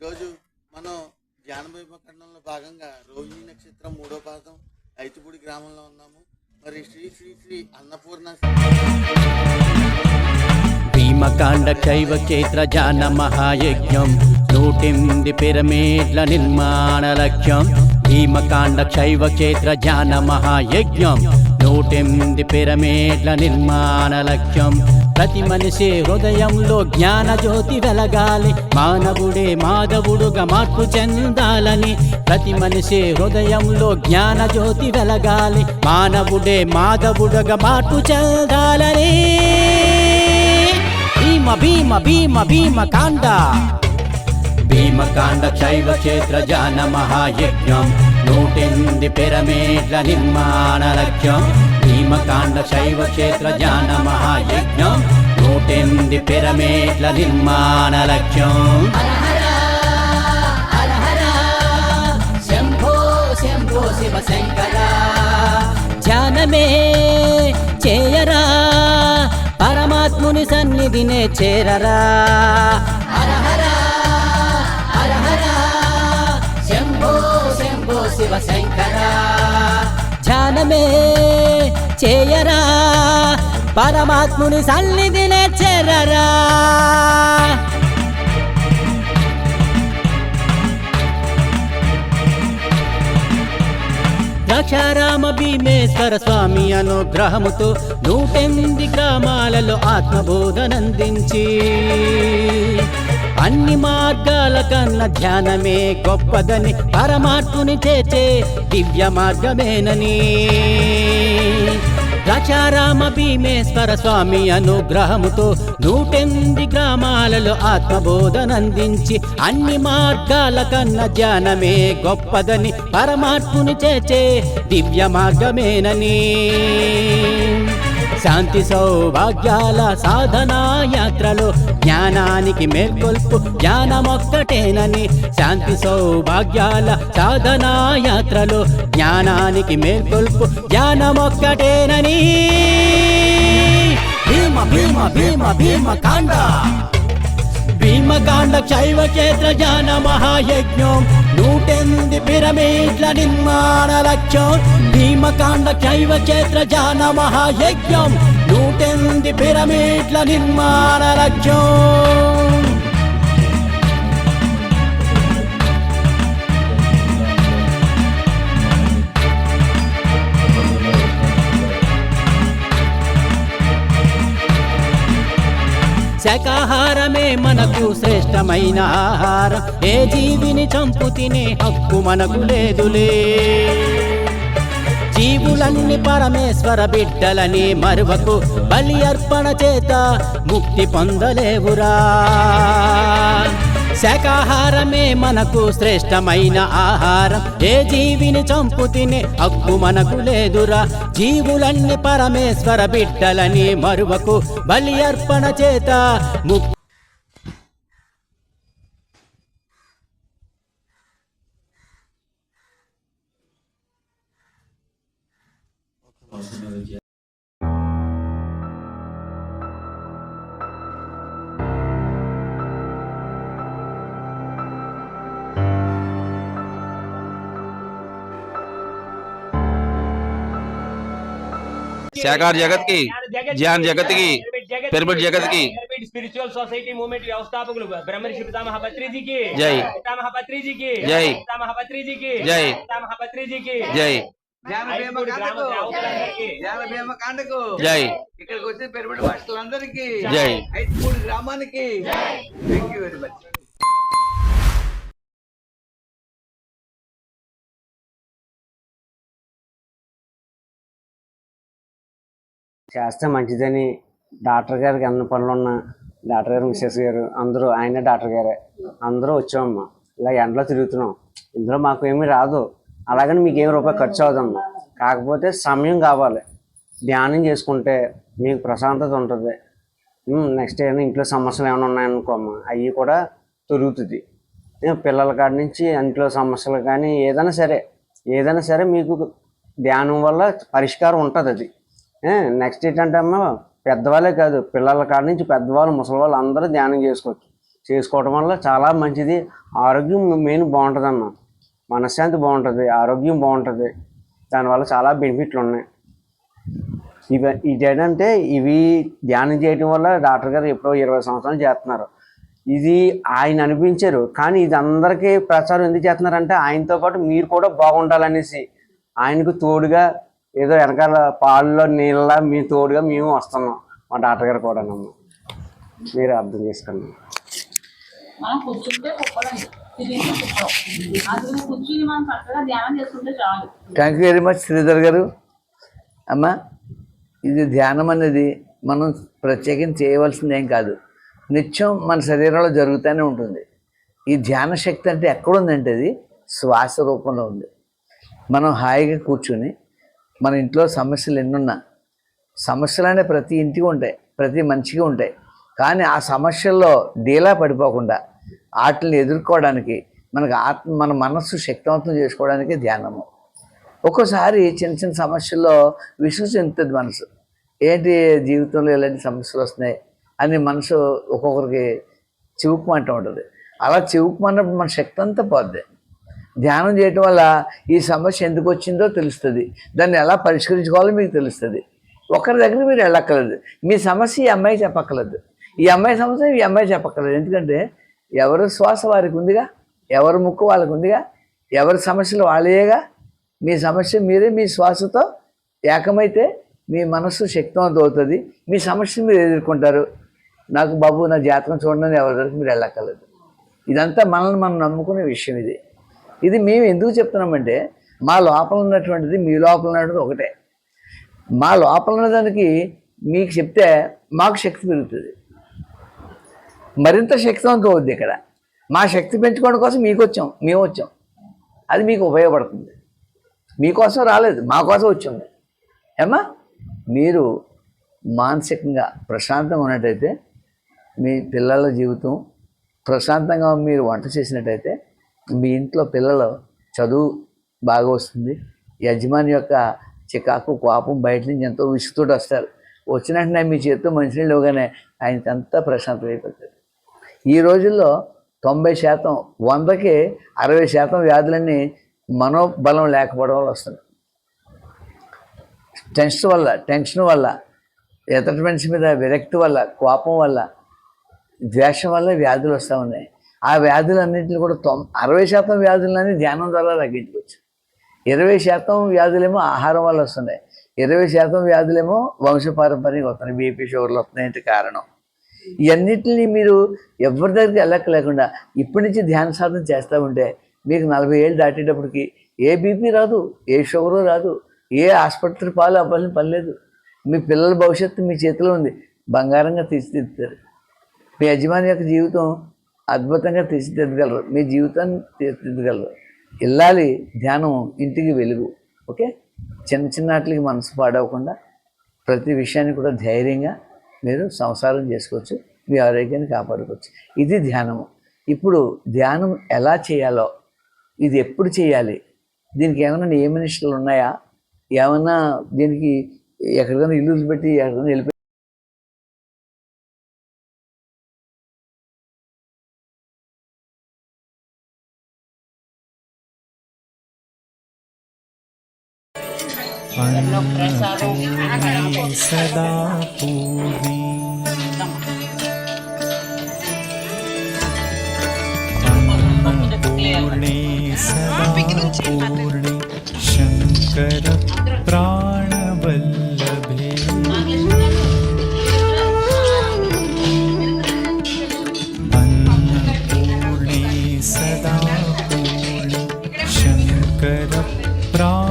ఈరోజు మనం ధ్యాన ఖండంలో భాగంగా రోహిణి నక్షత్రం మూడో పాదం ఐతుపూడి గ్రామంలో ఉన్నాము. మరి శ్రీ శ్రీ శ్రీ అన్నపూర్ణ భీమకాండ శైవ క్షేత్ర జాన మహాయజ్ఞం నూటింది పిరమిడ్ల నిర్మాణ లక్ష్యం భీమకాండ శైవ క్షేత్ర జాన మహాయజ్ఞం నూటింది పిరమిడ్ల నిర్మాణ లక్ష్యం ప్రతి మనిషి హృదయంలో జ్ఞాన జ్యోతి వెలగాలి। మానవుడే మాధవుడుగా మార్పు చెందాలని। ప్రతి మనిషి హృదయంలో జ్ఞాన జ్యోతి వెలగాలి। మానవుడే మాధవుడుగా మార్పు చెందాలని. భీమ భీమ భీమ భీమ కాండ భీమకాండ శైవ క్షేత్ర జాన మహాయజ్ఞం. నూటెనిమిది పిరమిడ్ల నిర్మాణ లక్ష్యం. భీమకాండ శైవ క్షేత్ర జాన మహాయజ్ఞం. నూటెనిమిది పిరమిడ్ల నిర్మాణ లక్ష్యం. శంభో శంభో శివ శంకర. ధ్యానమే చేయరా పరమాత్ముని సన్నిధినే చేరరా. శివ శంకర. ధ్యానమే చేయరా. పరమాత్ముని సన్నిధినే చేరరా. ద్రాక్షారామ భీమేశ్వర స్వామి అనుగ్రహముతో నూటెనిమిది గ్రామాలలో ఆత్మబోధనందించి అన్ని మార్గాల కన్నా ధ్యానమే గొప్పదని పరమాత్ముని చేచే దివ్య మార్గమేనని. ద్రాక్షారామ భీమేశ్వర స్వామి అనుగ్రహముతో నూటెనిమిది గ్రామాలలో ఆత్మబోధనందించి అన్ని మార్గాల కన్నా ధ్యానమే గొప్పదని పరమాత్ముని చేచే దివ్య మార్గమేనని. శాంతి సౌభాగ్యాల సాధనా యాత్రలో జ్ఞానానికి మేల్కొల్పు జ్ఞానమొక్కటేనని శాంతి సౌభాగ్యాల సాధనా యాత్రలో జ్ఞానానికి మేల్కొల్పు జ్ఞానమొక్కటేనని. భీమ భీమ భీమ భీమ కాండ. భీమకాండ శైవ క్షేత్ర జాన మహాయజ్ఞం. నూటెంది పిరమిడ్ల నిర్మాణ లక్ష్యం. భీమకాండ శైవ క్షేత్ర జాన మహాయజ్ఞం. నూటెంది పిరమిడ్ల నిర్మాణ లక్ష్యం. శాకాహారమే మనకు శ్రేష్టమైన ఆహారం. ఏ జీవిని చంపు తినే హక్కు మనకు లేదులే. జీవులన్నీ పరమేశ్వర బిడ్డలని మరువకు బలి అర్పణ చేత ముక్తి పొందలేవురా. శాకాహారమే మనకు శ్రేష్టమైన ఆహారం. ఏ జీవిని చంపు తినే హక్కు మనకు లేదురా. జీవులన్నీ పరమేశ్వర బిడ్డలని మరువకు బలి అర్పణ చేత శాకాహార జగత్ కి జ్ఞాన జగత్ కి పిరమిడ్ జగత్ కి స్పిరిచువల్ సొసైటీ మూవ్మెంట్ వ్యవస్థాపకులు బ్రహ్మర్షి పితామహపత్రిజీకి జై పితామహపత్రిజీకి జై పితామహపత్రిజీకి జై పితామహపత్రిజీకి జై జ్ఞాన భీమ ఐదుగురు గ్రామ కాండకు సేవకులందరికీ జ్ఞాన భీమ కాండకు జై ఇక్కడికి వచ్చిన పిరమిడ్ మాస్టర్లందరికీ జై. ఐదుపూడి గ్రామానికి థ్యాంక్ యూ వెరీ మచ్ చేస్తే మంచిదని డాక్టర్ గారికి అన్ని పనులు ఉన్నా డాక్టర్ గారు మిస్సెస్ గారు అందరూ ఆయన డాక్టర్ గారే. అందరూ వచ్చామమ్మా. ఇలా ఎండలో తిరుగుతున్నాం. ఇందులో మాకు ఏమీ రాదు. అలాగని మీకు ఏమి రూపాయి ఖర్చు అవుదమ్మా కాకపోతే సమయం కావాలి. ధ్యానం చేసుకుంటే మీకు ప్రశాంతత ఉంటుంది. నెక్స్ట్ ఏమైనా ఇంట్లో సమస్యలు ఏమైనా ఉన్నాయనుకోమ్మా. అవి కూడా తొలుగుతుంది. పిల్లల కాడి నుంచి ఇంట్లో సమస్యలు కానీ ఏదైనా సరే. ఏదైనా సరే మీకు ధ్యానం వల్ల పరిష్కారం ఉంటుంది అది నెక్స్ట్ ఏంటంటే అమ్మ పెద్దవాళ్ళే కాదు పిల్లల కాడ నుంచి పెద్దవాళ్ళు ముసలి వాళ్ళు అందరూ ధ్యానం చేసుకోవచ్చు. చేసుకోవడం వల్ల చాలా మంచిది. ఆరోగ్యం మెయిన్ బాగుంటుంది అన్న మనశ్శాంతి బాగుంటుంది ఆరోగ్యం బాగుంటుంది. దానివల్ల చాలా బెనిఫిట్లు ఉన్నాయి. ఇవి ఇది ఏంటంటే ఇవి ధ్యానం చేయడం వల్ల డాక్టర్ గారు ఎప్పుడో ఇరవై సంవత్సరాలు చేస్తున్నారు. ఇది ఆయన అనిపించారు కానీ ఇది అందరికీ ప్రచారం ఎందుకు చేస్తున్నారంటే ఆయనతో పాటు మీరు కూడా బాగుండాలనేసి ఆయనకు తోడుగా ఏదో వెనకాల పాల్లో నీళ్ళ మీ తోడుగా మేము వస్తున్నాం మా డాక్టర్ గారు కూడా మీరు అర్థం చేసుకోండి. మనం కూర్చుంటే కుప్పలం తిరిగి కుప్పలం. అందుకని కూర్చుని మనం చక్కగా ధ్యానం చేసుకుంటే చాలు. Thank you very much Sridhar గారు. అమ్మ ఇది ధ్యానం అనేది మనం ప్రత్యేకించి చేయవలసింది ఏం కాదు. నిత్యం మన శరీరంలో జరుగుతూనే ఉంటుంది. ఈ ధ్యాన శక్తి అంటే ఎక్కడుందంటే అది శ్వాస రూపంలో ఉంది. మనం హాయిగా కూర్చుని మన ఇంట్లో సమస్యలు ఎన్నున్నా సమస్యలు అనే ప్రతి ఇంటికి ఉంటాయి ప్రతి మనిషికి ఉంటాయి. కానీ ఆ సమస్యల్లో డీలా పడిపోకుండా వాటిని ఎదుర్కోవడానికి మనకు ఆత్మ మన మనస్సు శక్తివంతం చేసుకోవడానికి ధ్యానము. ఒక్కోసారి చిన్న చిన్న సమస్యల్లో విసుగు చెందుతుంది మనసు. ఏంటి జీవితంలో ఇలాంటి సమస్యలు వస్తున్నాయి అని మనసు ఒక్కొక్కరికి చివుకుమంటూ ఉంటుంది. అలా చివుకుమన్నప్పుడు మన శక్తి అంతా పోద్ది. ధ్యానం చేయటం వల్ల ఈ సమస్య ఎందుకు వచ్చిందో తెలుస్తుంది. దాన్ని ఎలా పరిష్కరించుకోవాలో మీకు తెలుస్తుంది. ఒకరి దగ్గర మీరు వెళ్ళక్కర్లేదు. మీ సమస్య ఈ అమ్మాయి చెప్పక్కర్లేదు. ఈ అమ్మాయి సమస్య ఈ అమ్మాయి చెప్పక్కర్లేదు. ఎందుకంటే ఎవరు శ్వాస వారికి ఉందిగా? ఎవరి ముక్కు వాళ్ళకు ఉందిగా? ఎవరి సమస్యలు వాళ్ళేగా మీ సమస్య మీరే మీ శ్వాసతో ఏకమైతే మీ మనస్సు శక్తివంతం అవుతుంది మీ సమస్యను మీరు ఎదుర్కొంటారు. నాకు బాబు నా జాతకం చూడండి ఎవరి దగ్గరికి మీరు వెళ్ళక్కర్లేదు. ఇదంతా మనల్ని మనం నమ్ముకునే విషయం ఇది. ఇది మేము ఎందుకు చెప్తున్నామంటే మా లోపల ఉన్నటువంటిది మీ లోపల ఉన్నటువంటిది ఒకటే. మా లోపల ఉన్నదానికి మీకు చెప్తే మాకు శక్తి పెరుగుతుంది. మరింత శక్తివంతం అవుద్ది ఇక్కడ. మా శక్తి పెంచుకోవడం కోసం మీకు వచ్చాం మేము వచ్చాం. అది మీకు ఉపయోగపడుతుంది. మీకోసం రాలేదు మా కోసం వచ్చింది. ఏమా మీరు మానసికంగా ప్రశాంతంగా ఉన్నట్టయితే మీ పిల్లల జీవితం ప్రశాంతంగా మీరు వంట చేసినట్టయితే మీ ఇంట్లో పిల్లలు చదువు బాగా వస్తుంది. యజమాని యొక్క చికాకు కోపం బయట నుంచి ఎంతో విసుగుతోటి వస్తారు. వచ్చిన వెంటనే మీ చేతితో మంచినీళ్ళు ఇవ్వగానే ఆయనకి అంతా ప్రశాంతం అయిపోతుంది. ఈ రోజుల్లో తొంభై శాతం వందకి అరవై శాతం వ్యాధులన్నీ మనోబలం లేకపోవడం వల్ల వస్తుంది టెన్షన్ వల్ల టెన్షన్ వల్ల ఇతర మనిషి మీద విరక్తి వల్ల కోపం వల్ల ద్వేషం వల్ల వ్యాధులు వస్తూ ఉన్నాయి. ఆ వ్యాధులన్నింటినీ కూడా తొం అరవై శాతం వ్యాధులన్నీ ధ్యానం ద్వారా తగ్గించుకోవచ్చు. ఇరవై శాతం వ్యాధులేమో ఆహారం వల్ల వస్తున్నాయి. ఇరవై శాతం వ్యాధులేమో వంశపారంపర్యంగా వస్తున్నాయి. బీపీ షుగర్లు వస్తున్నాయంటే కారణం. ఇవన్నిటిని మీరు ఎవరి దగ్గరికి వెళ్ళక లేకుండా ఇప్పటి నుంచి ధ్యాన సాధన చేస్తూ ఉంటే మీకు నలభై ఏళ్ళు దాటేటప్పటికి ఏ బీపీ రాదు ఏ షుగరు రాదు ఏ ఆసుపత్రి పాలు అవ్వాలని పని లేదు. మీ పిల్లల భవిష్యత్తు మీ చేతిలో ఉంది. బంగారంగా తీర్చిదిద్దుతారు. మీ యజమాని యొక్క జీవితం అద్భుతంగా తీర్చిదిద్దగలరు. మీ జీవితాన్ని తీర్చిదిద్దగలరు. ఇల్లాలి ధ్యానం ఇంటికి వెలుగు. ఓకే? చిన్న చిన్న వాటికి మనసు పాడవకుండా ప్రతి విషయాన్ని కూడా ధైర్యంగా మీరు సంసారం చేసుకోవచ్చు. మీ ఆరోగ్యాన్ని కాపాడుకోవచ్చు. ఇది ధ్యానము. ఇప్పుడు ధ్యానం ఎలా చేయాలో ఇది ఎప్పుడు చేయాలి దీనికి ఏమైనా నియమనిష్టలు ఉన్నాయా? ఏమైనా దీనికి ఎక్కడికైనా ఇల్లు పెట్టి ఎక్కడికైనా వెళ్ళిపోయి പന്നി സദാ പൂവി പൂർണേ സദാ പൂർണേ ശങ്കര പ്രാണവല്ലഭേ പൂർണേ സദാ പൂർണേ ശങ്കര പ്രാണ